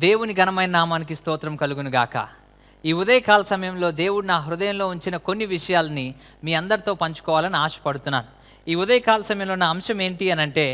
దేవుని ఘనమైన నామానికి స్తోత్రం కలుగును గాక. ఈ ఉదయకాల సమయంలో దేవుడు నా హృదయంలో ఉంచిన కొన్ని విషయాల్ని మీ అందరితో పంచుకోవాలని ఆశపడుతున్నాను. ఈ ఉదయకాల సమయంలో నా అంశం ఏంటి అని అంటే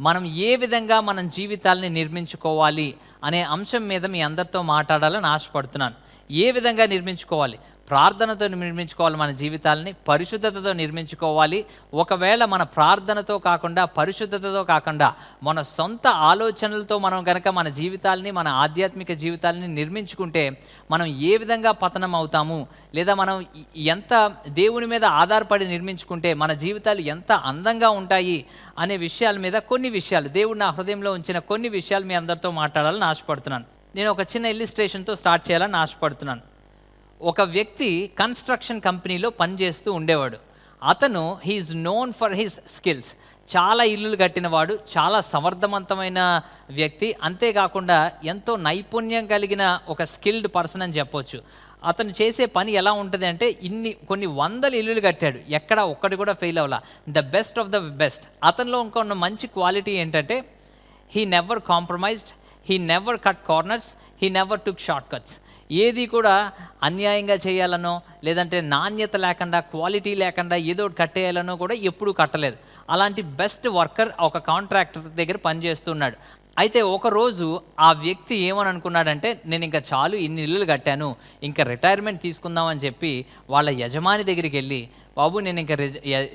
మనం ఏ విధంగా మనం జీవితాల్ని నిర్మించుకోవాలి అనే అంశం మీద మీ అందరితో మాట్లాడాలని ఆశపడుతున్నాను. ఏ విధంగా నిర్మించుకోవాలి? ప్రార్థనతో నిర్మించుకోవాలి మన జీవితాలని పరిశుద్ధతతో నిర్మించుకోవాలి. ఒకవేళ మన ప్రార్థనతో కాకుండా పరిశుద్ధతతో కాకుండా మన సొంత ఆలోచనలతో మనం కనుక మన జీవితాలని మన ఆధ్యాత్మిక జీవితాలని నిర్మించుకుంటే మనం ఏ విధంగా పతనం అవుతాము? లేదా మనం ఎంత దేవుని మీద ఆధారపడి నిర్మించుకుంటే మన జీవితాలు ఎంత అందంగా ఉంటాయి? అనే విషయాల మీద కొన్ని విషయాలు దేవుడు నా హృదయంలో ఉంచిన కొన్ని విషయాలు మీ అందరితో మాట్లాడాలని ఆశపడుతున్నాను. నేను ఒక చిన్న ఇల్లిస్ట్రేషన్తో స్టార్ట్ చేయాలని ఆశపడుతున్నాను. ఒక వ్యక్తి కన్స్ట్రక్షన్ కంపెనీలో పనిచేస్తూ ఉండేవాడు. అతను he is known for his skills చాలా ఇల్లులు కట్టినవాడు చాలా సమర్థవంతమైన వ్యక్తి. అంతేకాకుండా ఎంతో నైపుణ్యం కలిగిన ఒక స్కిల్డ్ పర్సన్ అని చెప్పొచ్చు. అతను చేసే పని ఎలా ఉంటుంది అంటే ఇన్ని కొన్ని వందల ఇల్లులు కట్టాడు. ఎక్కడ ఒక్కటి కూడా fail అవ్వాల. The best of the best అతనిలో ఇంకొన్న మంచి క్వాలిటీ ఏంటంటే he never compromised he never cut corners he never took short cuts ఏది కూడా అన్యాయంగా చేయాలనో లేదంటే నాణ్యత లేకుండా క్వాలిటీ లేకుండా ఏదో ఒకటి కట్టేయాలనో కూడా ఎప్పుడూ కట్టలేదు. అలాంటి బెస్ట్ వర్కర్ ఒక కాంట్రాక్టర్ దగ్గర పనిచేస్తున్నాడు. అయితే ఒకరోజు ఆ వ్యక్తి ఏమని అనుకున్నాడంటే నేను ఇంకా చాలు ఇన్ని ఇల్లులు కట్టాను ఇంకా రిటైర్మెంట్ తీసుకుందామని చెప్పి వాళ్ళ యజమాని దగ్గరికి వెళ్ళి బాబు నేను ఇంకా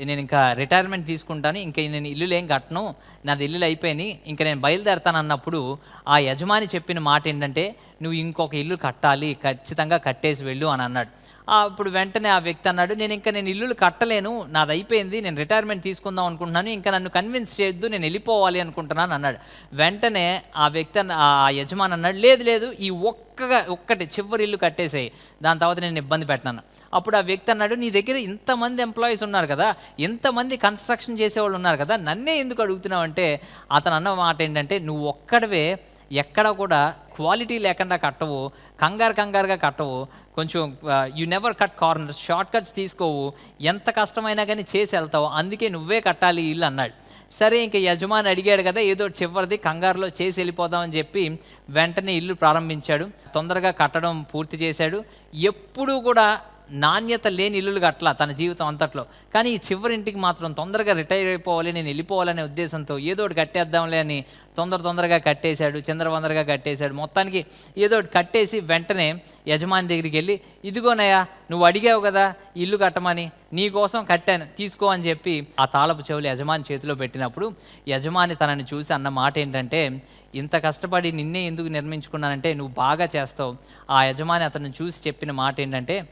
నేను ఇంకా రిటైర్మెంట్ తీసుకుంటాను ఇంకా నేను ఇల్లులు ఏం కట్టను నాది ఇల్లులు అయిపోయినాయి ఇంకా నేను బయలుదేరతాను అన్నప్పుడు ఆ యజమాని చెప్పిన మాట ఏంటంటే నువ్వు ఇంకొక ఇల్లు కట్టాలి ఖచ్చితంగా కట్టేసి వెళ్ళు అని అన్నాడు. అప్పుడు వెంటనే ఆ వ్యక్తి అన్నాడు నేను ఇంకా నేను ఇల్లులు కట్టలేను నాది అయిపోయింది నేను రిటైర్మెంట్ తీసుకుందాం అనుకుంటున్నాను ఇంకా నన్ను కన్విన్స్ చేయొద్దు నేను వెళ్ళిపోవాలి అనుకుంటున్నాను అన్నాడు. వెంటనే ఆ వ్యక్తి అన్న- ఆ యజమాని అన్నాడు లేదు లేదు ఈ ఒక్కగా ఒక్కటి చివరి ఇల్లు కట్టేసేయి దాని తర్వాత నేను ఇబ్బంది పెట్టినాను అప్పుడు ఆ వ్యక్తి అన్నాడు నీ దగ్గర ఇంతమంది ఎంప్లాయీస్ ఉన్నారు కదా ఇంతమంది కన్స్ట్రక్షన్ చేసేవాళ్ళు ఉన్నారు కదా నన్నే ఎందుకు అడుగుతున్నావు? అంటే అతను అన్న మాట ఏంటంటే నువ్వు ఒక్కడవే ఎక్కడ కూడా క్వాలిటీ లేకుండా కట్టవు కంగారు కంగారుగా కట్టవు. కొంచెం you never cut corners short cuts తీసుకోవు. ఎంత కష్టమైనా కానీ చేసి వెళ్తావు. అందుకే నువ్వే కట్టాలి ఇల్లు అన్నాడు. సరే ఇంకా యజమాని అడిగాడు కదా ఏదో చివరిది కంగారులో చేసి వెళ్ళిపోదామని చెప్పి వెంటనే ఇల్లు ప్రారంభించాడు. తొందరగా కట్టడం పూర్తి చేశాడు. ఎప్పుడూ కూడా నాణ్యత లేని ఇల్లులు కట్టలా తన జీవితం అంతట్లో. కానీ ఈ చివరి ఇంటికి మాత్రం తొందరగా రిటైర్ అయిపోవాలి నేను వెళ్ళిపోవాలనే ఉద్దేశంతో ఏదో ఒకటి కట్టేద్దాంలే అని తొందర తొందరగా కట్టేశాడు చంద్రవందరగా కట్టేశాడు. మొత్తానికి ఏదో ఒకటి కట్టేసి వెంటనే యజమాని దగ్గరికి వెళ్ళి ఇదిగోనయ్యా నువ్వు అడిగావు కదా ఇల్లు కట్టమని నీ కోసం కట్టాను తీసుకో అని చెప్పి ఆ తాళపు చెవులు యజమాని చేతిలో పెట్టినప్పుడు యజమాని తనని చూసి అన్న మాట ఏంటంటే ఇంత కష్టపడి నిన్నే ఎందుకు నిర్మించుకున్నానంటే నువ్వు బాగా చేస్తావు. ఆ యజమాని అతను చూసి చెప్పిన మాట ఏంటంటే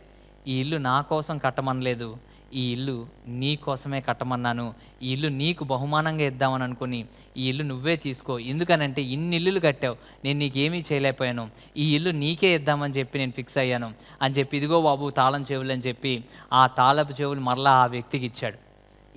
ఈ ఇల్లు నా కోసం కట్టమనలేదు. ఈ ఇల్లు నీ కోసమే కట్టమన్నాను. ఈ ఇల్లు నీకు బహుమానంగా ఇద్దామని అనుకుని ఈ ఇల్లు నువ్వే తీసుకో. ఎందుకనంటే ఇన్ని ఇల్లులు కట్టావు. నేను నీకేమీ చేయలేకపోయాను. ఈ ఇల్లు నీకే ఇద్దామని చెప్పి నేను ఫిక్స్ అయ్యాను. అని చెప్పి ఇదిగో బాబు తాళం చెవులు అని చెప్పి ఆ తాళపు చెవులు మరలా ఆ వ్యక్తికి ఇచ్చాడు.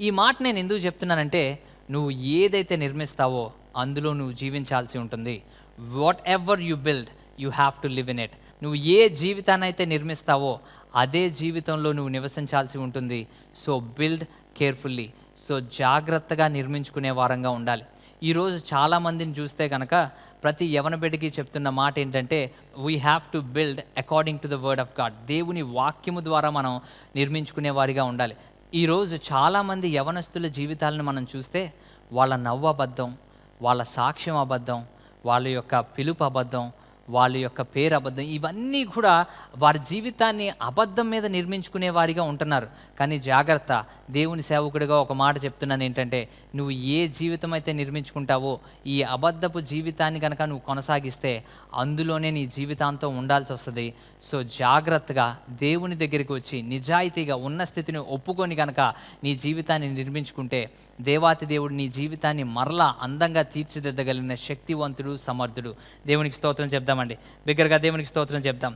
ఈ మాట నేను ఎందుకు చెప్తున్నానంటే నువ్వు ఏదైతే నిర్మిస్తావో అందులో నువ్వు జీవించాల్సి ఉంటుంది. Whatever you build you have to live in it నువ్వు ఏ జీవితాన్ని అయితే నిర్మిస్తావో అదే జీవితంలో నువ్వు నివసించాల్సి ఉంటుంది. So build carefully. సో జాగ్రత్తగా నిర్మించుకునే వారంగా ఉండాలి. ఈరోజు చాలామందిని చూస్తే కనుక ప్రతి యవన బిడ్డకి చెప్తున్న మాట ఏంటంటే we have to build according to the word of God దేవుని వాక్యము ద్వారా మనం నిర్మించుకునే వారిగా ఉండాలి. ఈరోజు చాలామంది యవనస్తుల జీవితాలను మనం చూస్తే వాళ్ళ నవ్వు అబద్ధం వాళ్ళ సాక్ష్యం అబద్ధం వాళ్ళ యొక్క పిలుపు అబద్ధం వాళ్ళ యొక్క పేరు అబద్ధం ఇవన్నీ కూడా వారి జీవితాన్ని అబద్ధం మీద నిర్మించుకునే వారిగా ఉంటున్నారు. కానీ జాగ్రత్త దేవుని సేవకుడిగా ఒక మాట చెప్తున్నాను ఏంటంటే నువ్వు ఏ జీవితం అయితే నిర్మించుకుంటావో ఈ అబద్ధపు జీవితాన్ని కనుక నువ్వు కొనసాగిస్తే అందులోనే నీ జీవితాంతం ఉండాల్సి వస్తుంది. సో జాగ్రత్తగా దేవుని దగ్గరికి వచ్చి నిజాయితీగా ఉన్న స్థితిని ఒప్పుకొని కనుక నీ జీవితాన్ని నిర్మించుకుంటే దేవాతి దేవుడు నీ జీవితాన్ని మరలా అందంగా తీర్చిదిద్దగలిగిన శక్తివంతుడు సమర్థుడు. దేవునికి స్తోత్రం చూద్దామండి. బిగ్గరగా దేవునికి స్తోత్రం చెప్దాం.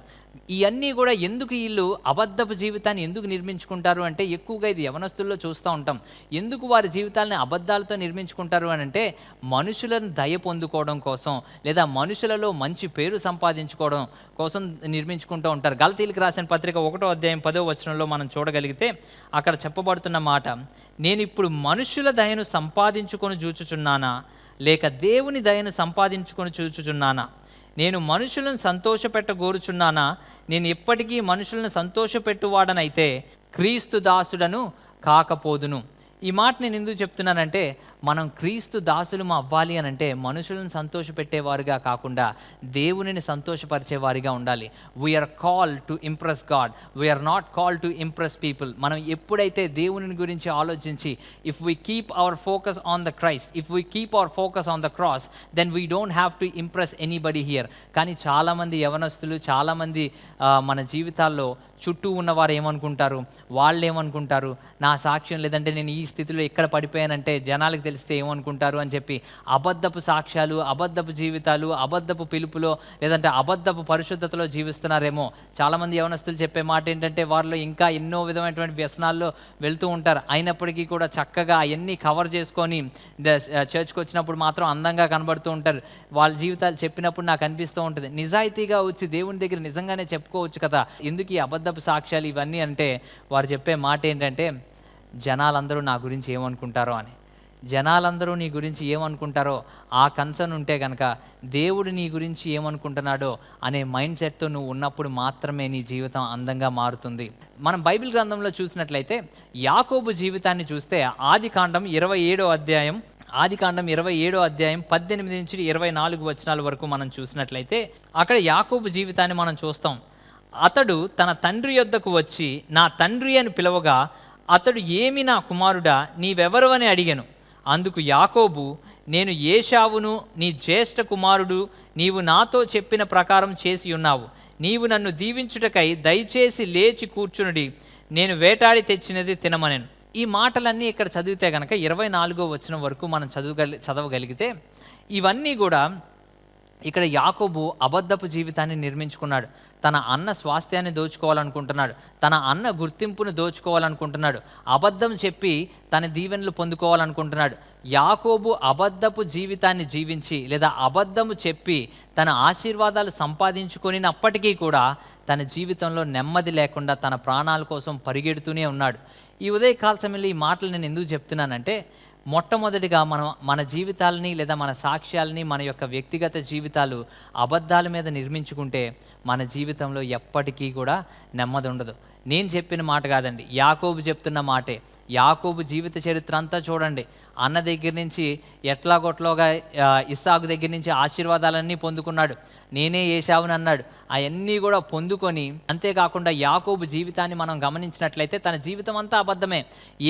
ఇవన్నీ కూడా ఎందుకు వీళ్ళు అబద్ధపు జీవితాన్ని ఎందుకు నిర్మించుకుంటారు అంటే ఎక్కువగా ఇది యవనస్తుల్లో చూస్తూ ఉంటాం. ఎందుకు వారి జీవితాలని అబద్ధాలతో నిర్మించుకుంటారు అని అంటే మనుషులను దయ పొందుకోవడం కోసం లేదా మనుషులలో మంచి పేరు సంపాదించుకోవడం కోసం నిర్మించుకుంటూ ఉంటారు. గలతీలకు రాసిన పత్రిక ఒకటో అధ్యాయం పదో వచనంలో మనం చూడగలిగితే అక్కడ చెప్పబడుతున్న మాట నేను ఇప్పుడు మనుషుల దయను సంపాదించుకొని చూచుచున్నానా? లేక దేవుని దయను సంపాదించుకొని చూచుచున్నానా? నేను మనుషులను సంతోషపెట్టగోరుచున్నానా? నేను ఇప్పటికీ మనుషులను సంతోషపెట్టువాడనైతే క్రీస్తు దాసుడను కాకపోదును. ఈ మాట నేను ఎందుకు చెప్తున్నానంటే మనం క్రీస్తు దాసులం అవ్వాలి అని అంటే మనుషులను సంతోషపెట్టేవారుగా కాకుండా దేవునిని సంతోషపరిచేవారిగా ఉండాలి. We are call to impress God we are not call to impress people మనం ఎప్పుడైతే దేవుని గురించి ఆలోచించి if we keep our focus on the Christ if we keep our focus on the cross then we don't have to impress anybody here కానీ చాలామంది యవనస్తులు చాలామంది మన జీవితాల్లో చుట్టూ ఉన్నవారు ఏమనుకుంటారు వాళ్ళు ఏమనుకుంటారు నా సాక్ష్యం లేదంటే నేను ఈ స్థితిలో ఎక్కడ పడిపోయానంటే జనాలకు తెలిస్తే ఏమనుకుంటారు అని చెప్పి అబద్ధపు సాక్ష్యాలు అబద్ధపు జీవితాలు అబద్ధపు పిలుపులో లేదంటే అబద్ధపు పరిశుద్ధతలో జీవిస్తున్నారేమో. చాలామంది యవనస్తులు చెప్పే మాట ఏంటంటే వారిలో ఇంకా ఎన్నో విధమైనటువంటి వ్యసనాల్లో వెళ్తూ ఉంటారు. అయినప్పటికీ కూడా చక్కగా అవన్నీ కవర్ చేసుకొని చర్చ్కి వచ్చినప్పుడు మాత్రం అందంగా కనబడుతూ ఉంటారు. వాళ్ళ జీవితాలు చెప్పినప్పుడు నాకు అనిపిస్తూ ఉంటుంది. నిజాయితీగా వచ్చి దేవుని దగ్గర నిజంగానే చెప్పుకోవచ్చు కదా. ఎందుకు ఈ అబద్ధపు సాక్ష్యాలు ఇవన్నీ అంటే వారు చెప్పే మాట ఏంటంటే జనాలందరూ నా గురించి ఏమనుకుంటారో అని. జనాలందరూ నీ గురించి ఏమనుకుంటారో ఆ కన్సర్న్ ఉంటే కనుక దేవుడు నీ గురించి ఏమనుకుంటున్నాడో అనే మైండ్ సెట్తో నువ్వు ఉన్నప్పుడు మాత్రమే నీ జీవితం అందంగా మారుతుంది. మనం బైబిల్ గ్రంథంలో చూసినట్లయితే యాకోబు జీవితాన్ని చూస్తే ఆది కాండం ఇరవై ఏడో అధ్యాయం ఆది కాండం ఇరవై ఏడో అధ్యాయం పద్దెనిమిది నుంచి ఇరవై నాలుగు వచనాల వరకు మనం చూసినట్లయితే అక్కడ యాకోబు జీవితాన్ని మనం చూస్తాం. అతడు తన తండ్రి యొద్దకు వచ్చి నా తండ్రి అని పిలవగా అతడు ఏమి నా కుమారుడా? నీవెవరు అని అడిగాను. అందుకు యాకోబు నేను ఏషావును నీ జ్యేష్ఠ కుమారుడు నీవు నాతో చెప్పిన ప్రకారం చేసి ఉన్నావు. నీవు నన్ను దీవించుటకై దయచేసి లేచి కూర్చునుడి. నేను వేటాడి తెచ్చినది తినమనెను. ఈ మాటలన్నీ ఇక్కడ చదివితే కనుక ఇరవై నాలుగో వచ్చిన వరకు మనం చదువుగలి చదవగలిగితే ఇవన్నీ కూడా ఇక్కడ యాకోబు అబద్ధపు జీవితాన్ని నిర్మించుకున్నాడు. తన అన్న స్వాస్థ్యాన్ని దోచుకోవాలనుకుంటున్నాడు తన అన్న గుర్తింపును దోచుకోవాలనుకుంటున్నాడు అబద్ధం చెప్పి తన దీవెనలు పొందుకోవాలనుకుంటున్నాడు. యాకోబు అబద్ధపు జీవితాన్ని జీవించి లేదా అబద్ధము చెప్పి తన ఆశీర్వాదాలు సంపాదించుకొనినప్పటికీ కూడా తన జీవితంలో నెమ్మది లేకుండా తన ప్రాణాల కోసం పరిగెడుతూనే ఉన్నాడు. ఈ ఉదయకాల సమయంలో ఈ మాటలు నేను ఎందుకు చెప్తున్నానంటే మొట్టమొదటిగా మనం మన జీవితాలని లేదా మన సాక్ష్యాలని మన యొక్క వ్యక్తిగత జీవితాలు అబద్ధాల మీద నిర్మించుకుంటే మన జీవితంలో ఎప్పటికీ కూడా నెమ్మది ఉండదు. నేను చెప్పిన మాట కాదండి యాకోబు చెప్తున్న మాటే. యాకోబు జీవిత చరిత్ర అంతా చూడండి. అన్న దగ్గర నుంచి ఎట్లా కొట్లాగా ఇస్సాకు దగ్గర నుంచి ఆశీర్వాదాలన్నీ పొందుకున్నాడు. నేనే ఏసావుని అన్నాడు. అవన్నీ కూడా పొందుకొని అంతేకాకుండా యాకోబు జీవితాన్ని మనం గమనించినట్లయితే తన జీవితం అంతా అబద్ధమే.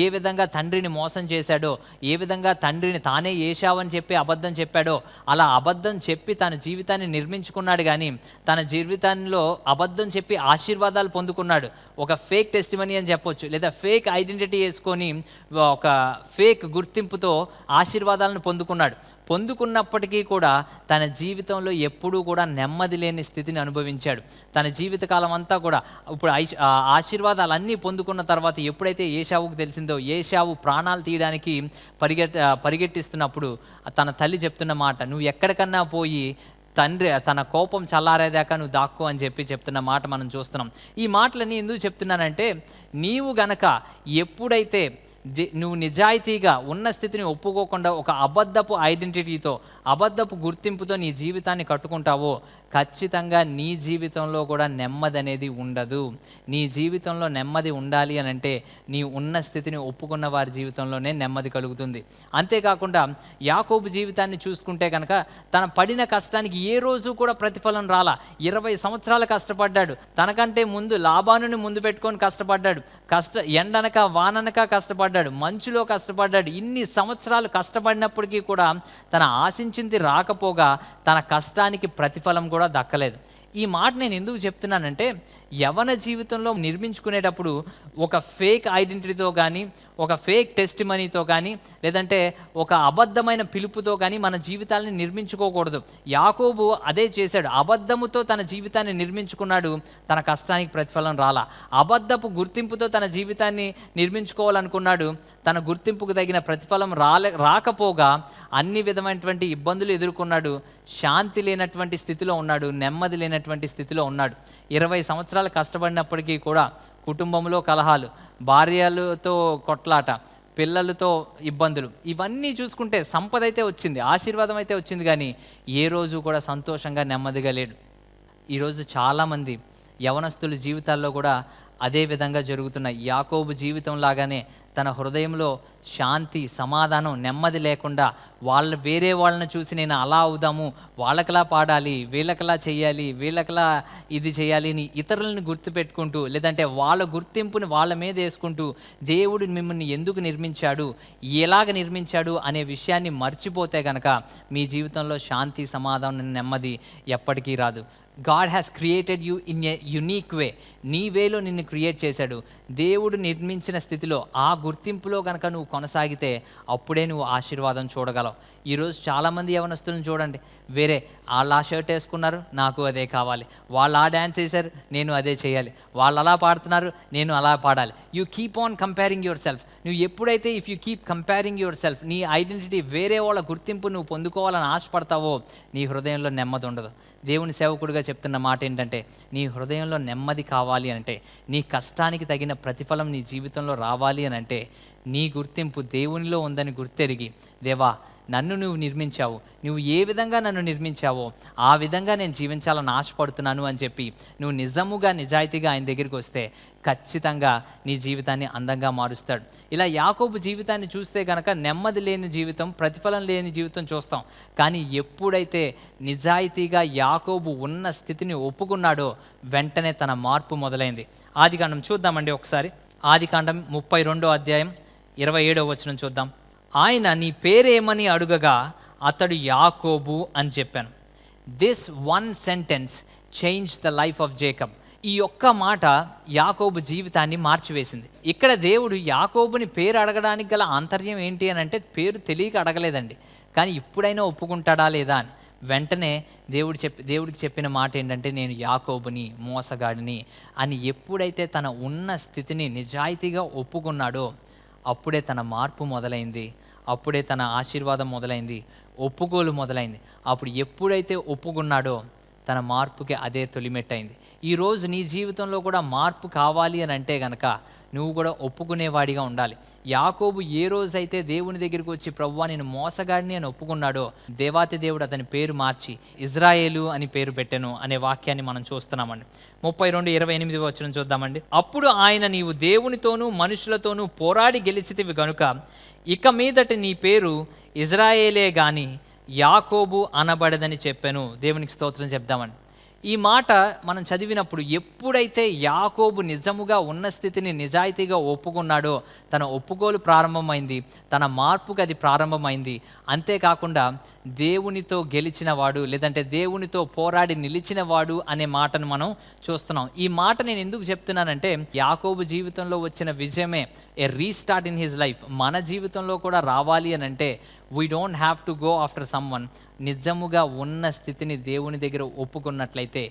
ఏ విధంగా తండ్రిని మోసం చేశాడో ఏ విధంగా తండ్రిని తానే ఏసావని చెప్పి అబద్ధం చెప్పాడో అలా అబద్ధం చెప్పి తన జీవితాన్ని నిర్మించుకున్నాడు కానీ తన జీవితంలో అబద్ధం చెప్పి ఆశీర్వాదాలు పొందుకున్నాడు. ఒక ఫేక్ టెస్టిమనీ అని చెప్పొచ్చు లేదా ఫేక్ ఐడెంటిటీ వేసుకొని ఒక ఫేక్ గుర్తింపుతో ఆశీర్వాదాలను పొందుకున్నాడు. పొందుకున్నప్పటికీ కూడా తన జీవితంలో ఎప్పుడూ కూడా నెమ్మది లేని స్థితిని అనుభవించాడు. తన జీవితకాలం అంతా కూడా ఇప్పుడు ఆశీర్వాదాలన్నీ పొందుకున్న తర్వాత ఎప్పుడైతే ఏషావుకు తెలిసిందో ఏషావు ప్రాణాలు తీయడానికి పరిగెట్ పరిగెట్టిస్తున్నప్పుడు తన తల్లి చెప్తున్న మాట నువ్వు ఎక్కడికన్నా పోయి తండ్రి తన కోపం చల్లారేదాకా నువ్వు దాక్కు అని చెప్పి చెప్తున్న మాట మనం చూస్తున్నాం. ఈ మాటలన్నీ ఎందుకు చెప్తున్నానంటే నీవు గనక ఎప్పుడైతే నువ్వు నిజాయితీగా ఉన్న స్థితిని ఒప్పుకోకుండా ఒక అబద్ధపు ఐడెంటిటీతో అబద్ధపు గుర్తింపుతో నీ జీవితాన్ని కట్టుకుంటావో ఖచ్చితంగా నీ జీవితంలో కూడా నెమ్మది అనేది ఉండదు. నీ జీవితంలో నెమ్మది ఉండాలి అని అంటే నీ ఉన్న స్థితిని ఒప్పుకున్న వారి జీవితంలోనే నెమ్మది కలుగుతుంది. అంతేకాకుండా యాకోబు జీవితాన్ని చూసుకుంటే కనుక తన పడిన కష్టానికి ఏ రోజు కూడా ప్రతిఫలం రాలా. ఇరవై సంవత్సరాలు కష్టపడ్డాడు. తనకంటే ముందు లాభానుని ముందు పెట్టుకొని కష్టపడ్డాడు. కష్ట ఎండనక వాననక కష్టపడ్డాడు. మంచులో కష్టపడ్డాడు. ఇన్ని సంవత్సరాలు కష్టపడినప్పటికీ కూడా తన ఆశించింది రాకపోగా తన కష్టానికి ప్రతిఫలం కూడా దక్కలేదు. ఈ మాట నేను ఎందుకు చెప్తున్నానంటే యవన జీవితంలో నిర్మించుకునేటప్పుడు ఒక ఫేక్ ఐడెంటిటీతో కానీ ఒక ఫేక్ టెస్ట్ మనీతో కానీ లేదంటే ఒక అబద్ధమైన పిలుపుతో కానీ మన జీవితాలని నిర్మించుకోకూడదు. యాకోబు అదే చేశాడు. అబద్ధముతో తన జీవితాన్ని నిర్మించుకున్నాడు. తన కష్టానికి ప్రతిఫలం రాలా. అబద్ధపు గుర్తింపుతో తన జీవితాన్ని నిర్మించుకోవాలనుకున్నాడు. తన గుర్తింపుకు తగిన ప్రతిఫలం రాలే రాకపోగా అన్ని విధమైనటువంటి ఇబ్బందులు ఎదుర్కొన్నాడు. శాంతి లేనటువంటి స్థితిలో ఉన్నాడు. నెమ్మది లేనటువంటి స్థితిలో ఉన్నాడు. ఇరవై సంవత్సరాలు కష్టపడినప్పటికీ కూడా కుటుంబంలో కలహాలు భార్యలతో కొట్లాట పిల్లలతో ఇబ్బందులు ఇవన్నీ చూసుకుంటే సంపద అయితే వచ్చింది ఆశీర్వాదం అయితే వచ్చింది కానీ ఏ రోజు కూడా సంతోషంగా నెమ్మదిగా లేడు. ఈరోజు చాలామంది యవనస్తుల జీవితాల్లో కూడా అదే విధంగా జరుగుతున్న యాకోబు జీవితం లాగానే తన హృదయంలో శాంతి సమాధానం నెమ్మది లేకుండా వాళ్ళ వేరే వాళ్ళని చూసి నేను అలా అవుదాము వాళ్ళకలా పాడాలి వీళ్ళకలా చేయాలి వీళ్ళకలా ఇది చేయాలి అని ఇతరులను గుర్తుపెట్టుకుంటూ లేదంటే వాళ్ళ గుర్తింపుని వాళ్ళ మీద వేసుకుంటూ దేవుడు మిమ్మల్ని ఎందుకు నిర్మించాడు ఎలాగ నిర్మించాడు అనే విషయాన్ని మర్చిపోతే గనక మీ జీవితంలో శాంతి సమాధానం నెమ్మది ఎప్పటికీ రాదు. God has created you in a unique way. నీ వేలో నిన్ను క్రియేట్ చేశాడు. దేవుడు నిర్మించిన స్థితిలో ఆ గుర్తింపులో కనుక నువ్వు కొనసాగితే అప్పుడే నువ్వు ఆశీర్వాదం చూడగలవు. ఈరోజు చాలామంది యవనస్తులను చూడండి. వేరే వాళ్ళు ఆ షర్ట్ వేసుకున్నారు నాకు అదే కావాలి. వాళ్ళు ఆ డ్యాన్స్ వేశారు నేను అదే చేయాలి. వాళ్ళు అలా పాడుతున్నారు నేను అలా పాడాలి. You keep on comparing yourself నువ్వు ఎప్పుడైతే if you keep comparing yourself నీ ఐడెంటిటీ వేరే వాళ్ళ గుర్తింపు నువ్వు పొందుకోవాలని ఆశపడతావో నీ హృదయంలో నెమ్మది ఉండదు. దేవుని సేవకుడిగా చెప్తున్న మాట ఏంటంటే నీ హృదయంలో నెమ్మది కావాలి అంటే నీ కష్టానికి తగిన ప్రతిఫలం నీ జీవితంలో రావాలి అని అంటే నీ గుర్తింపు దేవునిలో ఉందని గుర్తెరిగి దేవా నన్ను నువ్వు నిర్మించావు నువ్వు ఏ విధంగా నన్ను నిర్మించావో ఆ విధంగా నేను జీవించాలని ఆశపడుతున్నాను అని చెప్పి నువ్వు నిజముగా నిజాయితీగా ఆయన దగ్గరికి వస్తే ఖచ్చితంగా నీ జీవితాన్ని అందంగా మారుస్తాడు. ఇలా యాకోబు జీవితాన్ని చూస్తే కనుక నెమ్మది లేని జీవితం ప్రతిఫలం లేని జీవితం చూస్తాం. కానీ ఎప్పుడైతే నిజాయితీగా యాకోబు ఉన్న స్థితిని ఒప్పుకున్నాడో వెంటనే తన మార్పు మొదలైంది. ఆదికాండం చూద్దామండి ఒకసారి. ఆదికాండం ముప్పై రెండో అధ్యాయం ఇరవై ఏడో వచనం చూద్దాం. ఆయన నీ పేరేమని అడుగగా అతడు యాకోబు అని చెప్పాను. This one sentence change the life of Jacob ఈ ఒక్క మాట యాకోబు జీవితాన్ని మార్చివేసింది. ఇక్కడ దేవుడు యాకోబుని పేరు అడగడానికి గల ఆంతర్యం ఏంటి అని అంటే పేరు తెలియక అడగలేదండి. కానీ ఇప్పుడైనా ఒప్పుకుంటాడా లేదా అని. వెంటనే దేవుడు చెప్పి దేవుడికి చెప్పిన మాట ఏంటంటే నేను యాకోబుని మోసగాడిని అని ఎప్పుడైతే తన ఉన్న స్థితిని నిజాయితీగా ఒప్పుకున్నాడో అప్పుడే తన మార్పు మొదలైంది. అప్పుడే తన ఆశీర్వాదం మొదలైంది. ఒప్పుకోలు మొదలైంది. అప్పుడు ఎప్పుడైతే ఒప్పుకున్నాడో తన మార్పుకి అదే తొలిమెట్టయింది ఈరోజు నీ జీవితంలో కూడా మార్పు కావాలి అని అంటే గనక నువ్వు కూడా ఒప్పుకునేవాడిగా ఉండాలి. యాకోబు ఏ రోజైతే దేవుని దగ్గరికి వచ్చి ప్రవ్వా నేను మోసగాడిని అని ఒప్పుకున్నాడో దేవాతి దేవుడు అతని పేరు మార్చి ఇజ్రాయేలు అని పేరు పెట్టెను అనే వాక్యాన్ని మనం చూస్తున్నామండి. ముప్పై రెండు ఇరవై ఎనిమిది వచ్చిన చూద్దామండి. అప్పుడు ఆయన నీవు దేవునితోనూ మనుషులతోనూ పోరాడి గెలిచితివి గనుక ఇక మీదటి నీ పేరు ఇజ్రాయేలే గాని యాకోబు అనబడదని చెప్పాను. దేవునికి స్తోత్రం చెప్దామని ఈ మాట మనం చదివినప్పుడు ఎప్పుడైతే యాకోబు నిజముగా ఉన్న స్థితిని నిజాయితీగా ఒప్పుకున్నాడో తన ఒప్పుకోలు ప్రారంభమైంది తన మార్పుకి అది ప్రారంభమైంది అంతేకాకుండా దేవునితో గెలిచిన వాడు లేదంటే దేవునితో పోరాడి నిలిచిన వాడు అనే మాటను మనం చూస్తున్నాం. ఈ మాట నేను ఎందుకు చెప్తున్నానంటే యాకోబు జీవితంలో వచ్చిన విజయమే a restart in his life మన జీవితంలో కూడా రావాలి అని అంటే we don't have to go after someone నిజముగా ఉన్న స్థితిని దేవుని దగ్గర ఒప్పుకున్నట్లయితే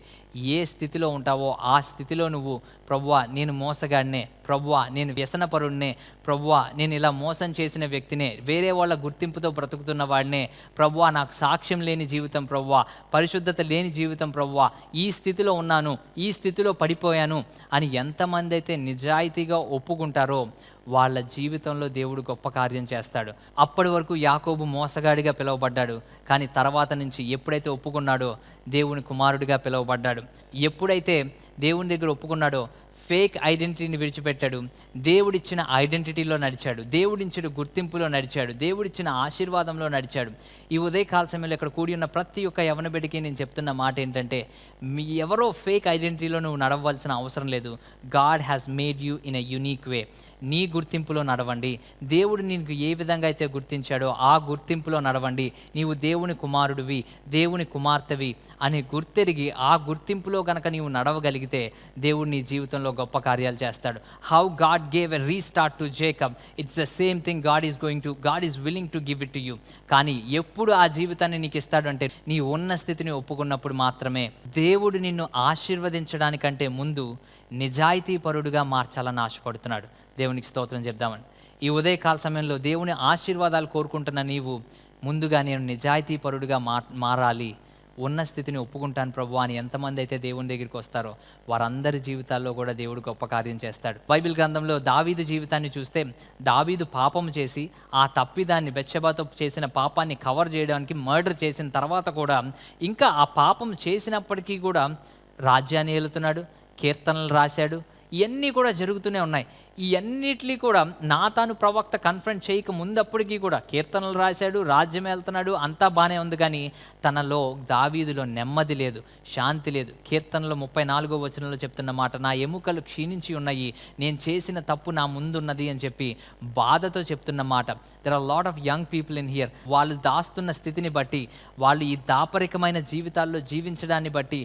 ఏ స్థితిలో ఉంటావో ఆ స్థితిలో నువ్వు ప్రవ్వా నేను మోసగాడినే ప్రవ్వా నేను వ్యసనపరుడినే ప్రవ్వా నేను ఇలా మోసం చేసిన వ్యక్తినే వేరే వాళ్ళ గుర్తింపుతో బ్రతుకుతున్న వాడినే ప్రవ్వా నాకు సాక్ష్యం లేని జీవితం ప్రవ్వా పరిశుద్ధత లేని జీవితం ప్రవ్వా ఈ స్థితిలో ఉన్నాను ఈ స్థితిలో పడిపోయాను అని ఎంతమంది అయితే నిజాయితీగా ఒప్పుకుంటారో వాళ్ళ జీవితంలో దేవుడు గొప్ప కార్యం చేస్తాడు. అప్పటి వరకు యాకోబు మోసగాడిగా పిలువబడ్డాడు. కానీ తర్వాత నుంచి ఎప్పుడైతే ఒప్పుకున్నాడో దేవుని కుమారుడిగా పిలువబడ్డాడు. ఎప్పుడైతే దేవుని దగ్గర ఒప్పుకున్నాడో ఫేక్ ఐడెంటిటీని విడిచిపెట్టాడు. దేవుడిచ్చిన ఐడెంటిటీలో నడిచాడు. దేవుడిచ్చిన గుర్తింపులో నడిచాడు. దేవుడిచ్చిన ఆశీర్వాదంలో నడిచాడు. ఈ ఉదయకాల సమయంలో ఇక్కడ కూడి ఉన్న ప్రతి ఒక్క యవన బిడ్డకి నేను చెప్తున్న మాట ఏంటంటే మీ ఎవరో ఫేక్ ఐడెంటిటీలో నువ్వు నడవలసిన అవసరం లేదు. God has made you in a unique way. నీ గుర్తింపులో నడవండి. దేవుడు నీకు ఏ విధంగా అయితే గుర్తించాడో ఆ గుర్తింపులో నడవండి. నీవు దేవుని కుమారుడివి దేవుని కుమార్తెవి అని గుర్తెరిగి ఆ గుర్తింపులో గనక నీవు నడవగలిగితే దేవుడు నీ జీవితంలో గొప్ప కార్యాలు చేస్తాడు. How God gave a restart to Jacob it's the same thing God is going to God is willing to give it to you కానీ ఎప్పుడు ఆ జీవితాన్ని నీకు ఇస్తాడు అంటే నీ ఉన్న స్థితిని ఒప్పుకున్నప్పుడు మాత్రమే. దేవుడు నిన్ను ఆశీర్వదించడానికంటే ముందు నిజాయితీ పరుడుగా మార్చాలని ఆశపడుతున్నాడు. దేవునికి స్తోత్రం చెప్దామని. ఈ ఉదయకాల సమయంలో దేవుని ఆశీర్వాదాలు కోరుకుంటున్న నీవు ముందుగా నేను నిజాయితీ పరుడుగా మా మారాలి. ఉన్న స్థితిని ఒప్పుకుంటాను ప్రభు అని ఎంతమంది అయితే దేవుని దగ్గరికి వస్తారో వారందరి జీవితాల్లో కూడా దేవుడు గొప్ప కార్యం చేస్తాడు. బైబిల్ గ్రంథంలో దావీదు జీవితాన్ని చూస్తే దావీదు పాపం చేసి ఆ తప్పిదాన్ని బెచ్చబాతో చేసిన పాపాన్ని కవర్ చేయడానికి మర్డర్ చేసిన తర్వాత కూడా ఇంకా ఆ పాపం చేసినప్పటికీ కూడా రాజ్యాన్ని ఏలుతున్నాడు కీర్తనలు రాశాడు ఇవన్నీ కూడా జరుగుతూనే ఉన్నాయి. ఇవన్నిటిని కూడా నాతాను ప్రవక్త కన్ఫ్రంట్ చేయక ముందప్పటికీ కూడా కీర్తనలు రాశాడు రాజ్యం వెళ్తున్నాడు అంతా బాగానే ఉంది కానీ తనలో దావీదులో నెమ్మది లేదు శాంతి లేదు. కీర్తనలో ముప్పై నాలుగో వచనంలో చెప్తున్న మాట నా ఎముకలు క్షీణించి ఉన్నాయి నేను చేసిన తప్పు నా ముందున్నది అని చెప్పి బాధతో చెప్తున్న మాట. There are lot of young people in here వాళ్ళు దాస్తున్న స్థితిని బట్టి వాళ్ళు ఈ దాపరికమైన జీవితాల్లో జీవించడాన్ని బట్టి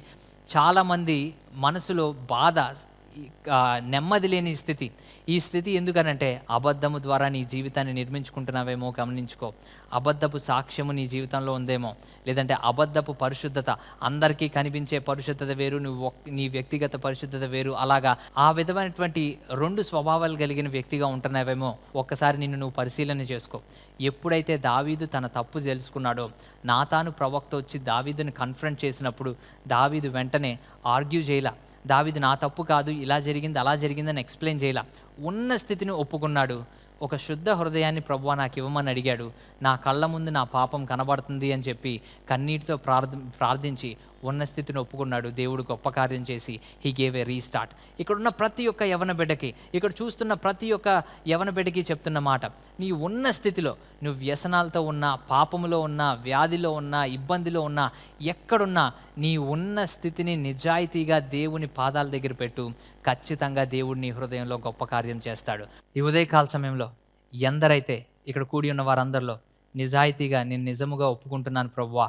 చాలామంది మనసులో బాధ నెమ్మది లేని స్థితి. ఈ స్థితి ఎందుకనంటే అబద్ధము ద్వారా నీ జీవితాన్ని నిర్మించుకుంటున్నావేమో గమనించుకో. అబద్ధపు సాక్ష్యము నీ జీవితంలో ఉందేమో. లేదంటే అబద్ధపు పరిశుద్ధత అందరికీ కనిపించే పరిశుద్ధత వేరు నువ్వు నీ వ్యక్తిగత పరిశుద్ధత వేరు. అలాగా ఆ విధమైనటువంటి రెండు స్వభావాలు కలిగిన వ్యక్తిగా ఉంటున్నావేమో ఒక్కసారి నిన్ను నువ్వు పరిశీలన చేసుకో. ఎప్పుడైతే దావీదు తన తప్పు తెలుసుకున్నాడో నాతాను ప్రవక్త వచ్చి దావీదుని కన్ఫ్రంట్ చేసినప్పుడు దావీదు వెంటనే ఆర్గ్యూ చేయలా. దావిది నా తప్పు కాదు ఇలా జరిగింది అలా జరిగిందని ఎక్స్ప్లెయిన్ చేయలా. ఉన్న స్థితిని ఒప్పుకున్నాడు. ఒక శుద్ధ హృదయాన్ని ప్రభువ నాకు ఇవ్వమని అడిగాడు. నా కళ్ళ ముందు నా పాపం కనబడుతుంది అని చెప్పి కన్నీటితో ప్రార్థ ప్రార్థించి ఉన్న స్థితిని ఒప్పుకున్నాడు. దేవుడు గొప్ప కార్యం చేసి హీ గేవ్ ఏ రీస్టార్ట్ ఇక్కడ ఉన్న ప్రతి ఒక్క యవన బిడ్డకి ఇక్కడ చూస్తున్న ప్రతి ఒక్క యవన బిడ్డకి చెప్తున్న మాట నీ ఉన్న స్థితిలో నువ్వు వ్యసనాలతో ఉన్నా పాపములో ఉన్నా వ్యాధిలో ఉన్నా ఇబ్బందిలో ఉన్నా ఎక్కడున్నా నీ ఉన్న స్థితిని నిజాయితీగా దేవుని పాదాల దగ్గర పెట్టు. ఖచ్చితంగా దేవుడు నీ హృదయంలో గొప్ప కార్యం చేస్తాడు. ఈ ఉదయకాల సమయంలో ఎందరైతే ఇక్కడ కూడి ఉన్న వారందరిలో నిజాయితీగా నేను నిజముగా ఒప్పుకుంటున్నాను ప్రవ్వా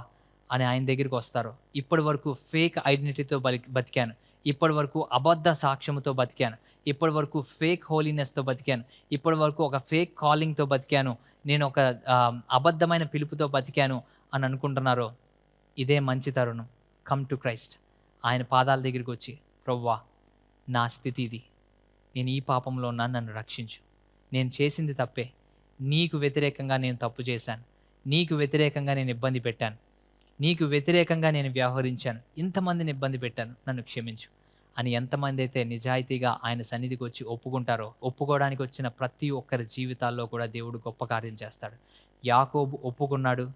అని ఆయన దగ్గరికి వస్తారు. ఇప్పటి వరకు ఫేక్ ఐడెంటిటీతో బలి బతికాను. ఇప్పటి వరకు అబద్ధ సాక్ష్యముతో బతికాను. ఇప్పటి వరకు ఫేక్ హోలీనెస్తో బతికాను. ఇప్పటి వరకు ఒక ఫేక్ కాలింగ్తో బతికాను. నేను ఒక అబద్ధమైన పిలుపుతో బతికాను అని అనుకుంటున్నారో ఇదే మంచి తరుణం. కమ్ టు క్రైస్ట్ ఆయన పాదాల దగ్గరికి వచ్చి ప్రవ్వా నా స్థితి ఇది. నేను ఈ పాపంలో ఉన్నాను నన్ను రక్షించు. నేను చేసింది తప్పే. నీకు వ్యతిరేకంగా నేను తప్పు చేశాను. నీకు వ్యతిరేకంగా నేను ఇబ్బంది పెట్టాను. నీకు వ్యతిరేకంగా నేను వ్యవహరించాను. ఇంతమందిని ఇబ్బంది పెట్టాను. నన్ను క్షమించు. అని ఎంతమంది అయితే నిజాయితీగా ఆయన సన్నిధికి వచ్చి ఒప్పుకుంటారో ఒప్పుకోవడానికి వచ్చిన ప్రతి ఒక్కరి జీవితాల్లో కూడా దేవుడు గొప్ప కార్యం చేస్తాడు. యాకోబు ఒప్పుకున్నాడు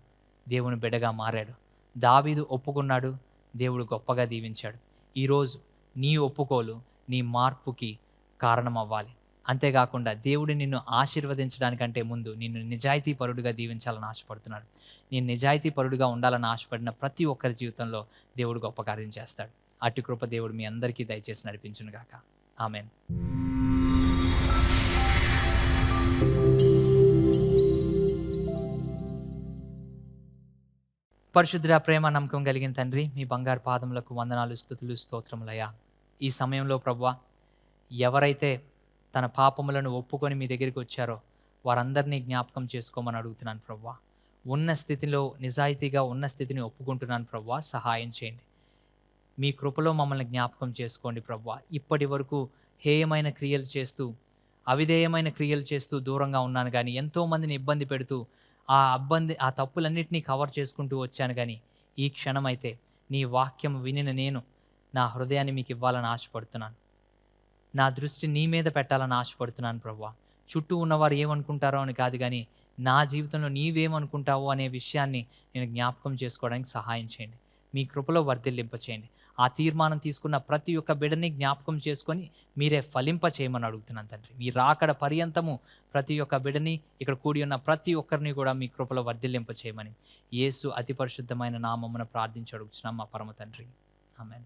దేవుని బిడగా మారాడు. దావీదు ఒప్పుకున్నాడు దేవుడు గొప్పగా దీవించాడు. ఈరోజు నీ ఒప్పుకోలు నీ మార్పుకి కారణం అవ్వాలి అంతేకాకుండా దేవుడు నిన్ను ఆశీర్వదించడానికంటే ముందు నిన్ను నిజాయితీ పరుడుగా దీవించాలని ఆశపడుతున్నాడు. నేను నిజాయితీ పరుడుగా ఉండాలని ఆశపడిన ప్రతి ఒక్కరి జీవితంలో దేవుడు గొప్ప కార్యం చేస్తాడు. అటు కృప దేవుడు మీ అందరికీ దయచేసి నడిపించునుగాక ఆమెన్. పరిశుద్ధ ప్రేమ నమ్మకం కలిగిన తండ్రి మీ బంగారు పాదములకు వందనాలు స్థుతులు స్తోత్రములయ్యా. ఈ సమయంలో ప్రభువా ఎవరైతే తన పాపములను ఒప్పుకొని మీ దగ్గరికి వచ్చారో వారందరినీ జ్ఞాపకం చేసుకోమని అడుగుతున్నాను ప్రవ్వా ఉన్న స్థితిలో నిజాయితీగా ఉన్న స్థితిని ఒప్పుకుంటున్నాను ప్రవ్వా. సహాయం చేయండి. మీ కృపలో మమ్మల్ని జ్ఞాపకం చేసుకోండి ప్రవ్వా. ఇప్పటి వరకు హేయమైన క్రియలు చేస్తూ అవిధేయమైన క్రియలు చేస్తూ దూరంగా ఉన్నాను కానీ ఎంతోమందిని ఇబ్బంది పెడుతూ ఆ అబ్బంది ఆ తప్పులన్నింటినీ కవర్ చేసుకుంటూ వచ్చాను కానీ ఈ క్షణమైతే నీ వాక్యం వినిన నేను నా హృదయాన్ని మీకు ఇవ్వాలని ఆశపడుతున్నాను. నా దృష్టి నీ మీద పెట్టాలని ఆశపడుతున్నాను ప్రవ్వా. చుట్టూ ఉన్నవారు ఏమనుకుంటారో అని కాదు కానీ నా జీవితంలో నీవేమనుకుంటావు అనే విషయాన్ని నేను జ్ఞాపకం చేసుకోవడానికి సహాయం చేయండి. మీ కృపలో వర్ధిల్లింపచేయండి. ఆ తీర్మానం తీసుకున్న ప్రతి ఒక్క బిడని జ్ఞాపకం చేసుకొని మీరే ఫలింప చేయమని అడుగుతున్నాను తండ్రి. మీ రాకడ పర్యంతము ప్రతి ఒక్క బిడని ఇక్కడ కూడి ఉన్న ప్రతి ఒక్కరిని కూడా మీ కృపలో వర్ధిల్లింప చేయమని యేసు అతి పరిశుద్ధమైన నామమున ప్రార్థించి అడుగుతున్నాం మా పరమ తండ్రి. ఆమెన్.